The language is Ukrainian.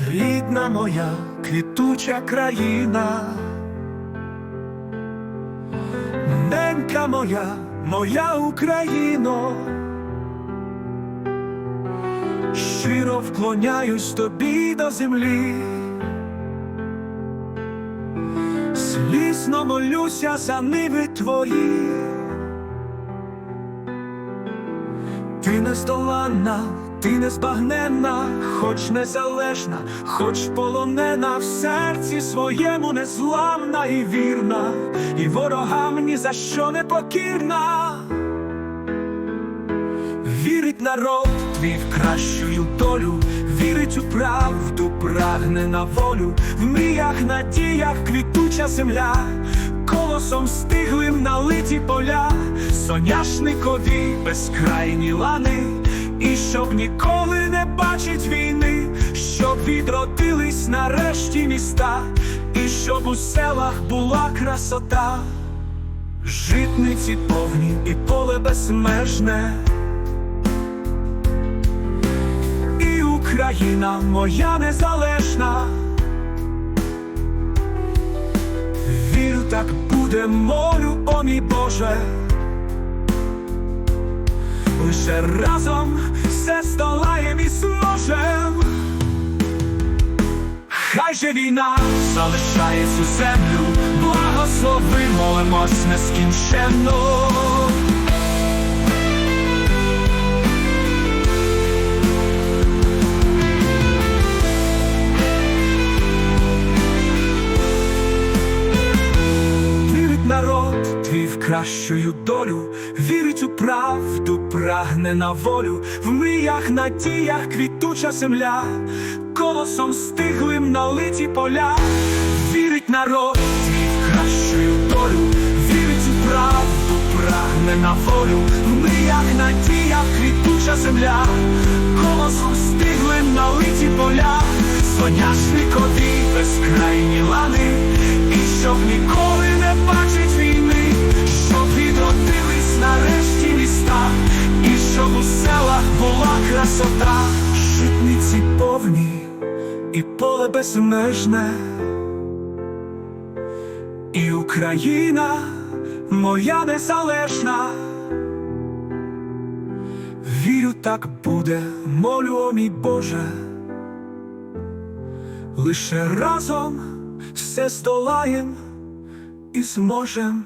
Україна моя квітуча країна, ненька моя, моя Україно, щиро вклоняюсь тобі до землі, слізно молюся за ниви твої. Ти нездоланна, ти незбагненна, хоч незалежна, хоч полонена в серці своєму незламна і вірна, і ворогам ні за що не покірна. Вірить народ твій в кращую долю, вірить у правду, прагне на волю, в мріях, надіях квітуча земля, колосом стиглим налиті поля, соняшникові безкрайні лани, і щоб ніколи не бачить війни, щоб відродились нарешті міста, і щоб у селах була красота, житниці повні і поле безмежне. і Україна моя незалежна. Так буде, молю, о мій Боже. Лише разом все столаєм і зможем. Хай же війна залишає цю землю, благослови, молимось нескінченно. Кращую долю, вірить у правду, прагне на волю, в мріях, надіях квітуча земля, колосом стиглим налиті поля, вірить народ кращую долю, вірить у правду, прагне на волю, в мріях, надіях квітуча земля, колосом стиглим налиті поля, соняшникові безкрайні житниці повні і поле безмежне, і Україна моя незалежна. Вірю, так буде, молю, о мій Боже. Лише разом все здолаєм і зможем.